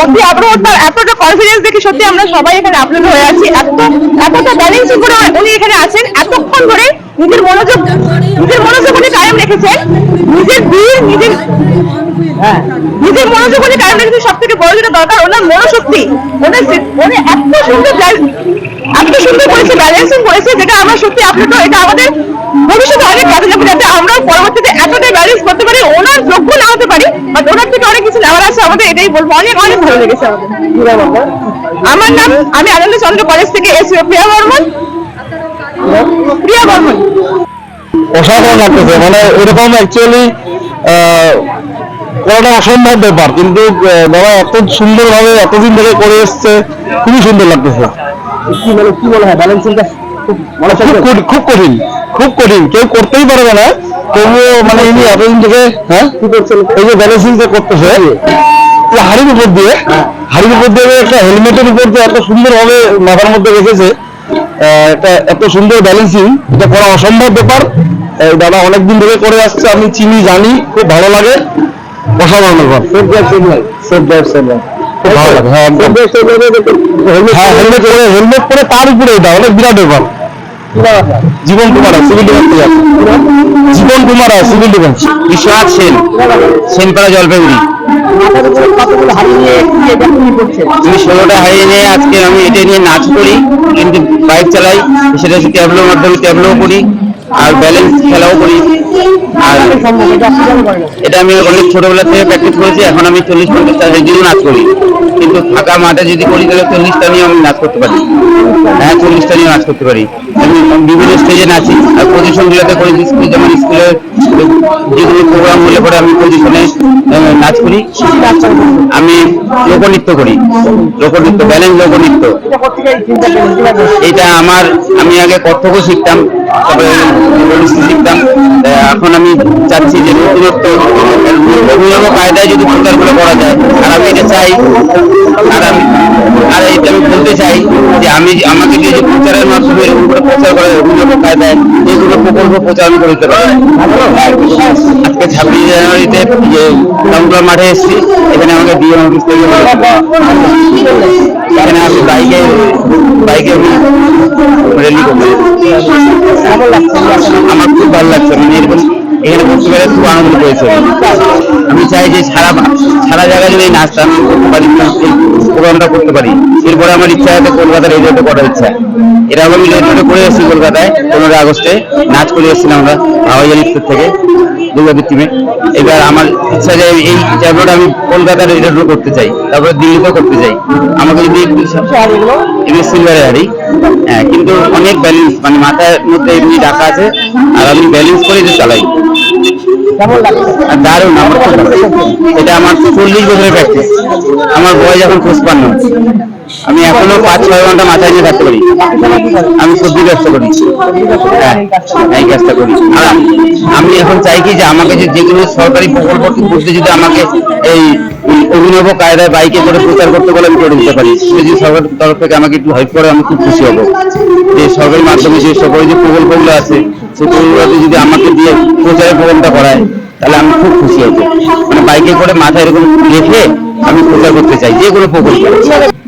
অতি আগ্রহ তার এতটা কনফিডেন্স দেখে সত্যি আমরা সবাই এখানে আপ্লুত হয়ে আছি। এত এতটা ব্যালেন্সিং করে উনি এখানে আছেন। এতক্ষণ ধরে নিজের মনোযোগ নিজের মনোযোগ উনি কায়েম রেখেছেন। নিজের বীর নিজের হ্যাঁ, নিজের মনোযোগ উনি কায়েম রেখেছেন। সব থেকে বড় যেটা দরকার ওনার মনোশক্তি। ওনার উনি এত সুন্দর এত সুন্দর করেছে ব্যালেন্সিং করেছে যেটা আমরা সত্যি আপ্লুত এটা আমাদের ভবিষ্যতে অনেক কাজে যাবে যাতে আমরা পরবর্তীতে এতটাই ব্যালেন্স করতে পারি ওনার যোগ্য না হতে পারি। বাট ওনার থেকে অনেক কিছু নেওয়ার আছে আমাদের এটাই বলব। অনেক অনেক ভালো লেগেছে আমাদের। আমার নাম আমি আনন্দ চন্দ্র কলেজ থেকে এসি প্রিয়া বর্মন। প্রিয়া বর্মন। অসাধারণ লাগতেছে মানে এরকম অ্যাকচুয়ালি করাটা অসম্ভব ব্যাপার কিন্তু বাবা এত সুন্দরভাবে এতদিন ধরে করে এসছে খুবই সুন্দর লাগতেছে। কি বলে কি বলে হয়? ব্যালেন্সিংটা খুব কঠিন- খুব কঠিন কেউ করতেই পারবে না। তবুও মানে ইনি এতদিন থেকে হ্যাঁ? কি করছেন? এই যে ব্যালেন্সিংটা করতেছে। হাড়ির উপর দিয়ে হাড়ির উপর দিয়ে একটা হেলমেটের উপর দিয়ে এত সুন্দরভাবে মাথার মধ্যে রেখেছে এটা এত সুন্দর ব্যালেন্সিং এটা করা অসম্ভব ব্যাপার। দাদা অনেকদিন ধরে করে আসছে আমি চিনি জানি খুব ভালো লাগে। অসাধারণ ব্যাপার। Safe drive safe life safe drive হ্যাঁ লাইফ হ্যাঁ হেলমেট পরে হেলমেট পরে তার উপরে এটা অনেক বিরাট ব্যাপার। জীবন সিভিল ডিফেন্স জীবন সিভিল ডিফেন্স বিশ্বনাথ সেন, সেনপাড়া জলপাইগুড়ি। আমি ষোলোটা হারিয়ে নিয়ে আজকে আমি এটা নিয়ে নাচ করি, কিন্তু বাইক চালাই, সেটা হচ্ছে ট্যাবলোর মাধ্যমে ট্যাবলো করি। আর ব্যালেন্স খেলাও করি। আর এটা আমি অনেক ছোটবেলা থেকে প্র্যাকটিস করেছি, এখন আমি চল্লিশ পঞ্চাশটা দিনও নাচ করি। কিন্তু ফাঁকা মাঠে যদি করি, তাহলে চল্লিশটা নিয়ে আমি নাচ করতে পারি। হ্যাঁ চল্লিশটা নিয়ে নাচ করতে পারি। আমি বিভিন্ন স্টেজে নাচি। আর পজিশনগুলোতে করি যেমন স্কুলে যেগুলো প্রোগ্রাম হলে পরে আমি পজিশনে নাচ করি। আমি লোকনৃত্য করি। লোকনৃত্য ব্যালেন্স লোকনৃত্য। এটা আমার, আমি আগে কত্থকও শিখতাম। তবে এখন আমি চাচ্ছি যে নতুনত্ব, অভিনব কায়দায় যদি প্রচারগুলো করা যায়, আর আমি এটা চাই, আর আমি, আর এটা আমি বলতে চাই যে আমি আমাকে যে প্রচারের মাধ্যমে প্রচার করা প্রচার করে অভিনব কায়দায় এইগুলো প্রকল্প প্রচারণ করতে পারে ছাব্বিশ জানুয়ারিতে যে টাউনক্লাব মাঠে এসেছি, এখানে আমাকে বিয়ে অফিস থেকে এখানে আমি বাইকে বাইকে রেলি করতে আমার খুব ভালো লাগছে মানে এরকম এখানে পেরে খুব আনন্দ পেয়েছে। আমি চাই যে সারা সারা জায়গায় যদি এই নাচটা করতে পারি প্রোগ্রামটা করতে পারি, এরপরে আমার ইচ্ছা আছে কলকাতার রেডিওতে করার ইচ্ছা। এরা আমি রেডিওতে করে এসেছি কলকাতায়, পনেরোই আগস্টে নাচ করে এসেছিলাম আমরা, হাওয়াই থেকে। টিমে। এবার আমার ইচ্ছা যে এই ট্যাবলেট আমি কলকাতার রেডিও করতে চাই তারপরে দিল্লিতেও করতে চাই। আমাকে যদি এমনি সিলভারে হারি। হ্যাঁ কিন্তু অনেক ব্যালেন্স মানে মাথার মধ্যে এমনি রাখা আছে আর আমি ব্যালেন্স করে এটা চালাই। আর দারুণ আমার। এটা আমার চল্লিশ বছরের প্র্যাকটিস আমার বয়স এখন পঁচপান্ন আমি এখনও পাঁচ ছয় ঘণ্টা মাথায় নিয়ে থাকতে পারি। আমি সবজি ব্যবসা করি। হ্যাঁ এই কাজটা করি। আর আমি- এখন চাই কি যে আমাকে যে যেগুলো সরকারি প্রকল্প করতে যদি আমাকে এই অভিনব কায়দায় বাইকে করে প্রচার করতে বলে আমি করে দিতে পারি। যদি সরকার তরফ থেকে আমাকে একটু হেল্প করে, আমি খুব খুশি হব। যে সরকারি মাধ্যমে যে সরকারি যে প্রকল্পগুলো আছে, সেই প্রকল্পগুলোতে যদি আমাকে দিয়ে প্রচারের প্রোগ্রামটা করায় তাহলে আমি খুব খুশি হব। মানে বাইকে করে মাথায় এরকম রেখে আমি প্রচার করতে চাই যে কোনো প্রকল্প।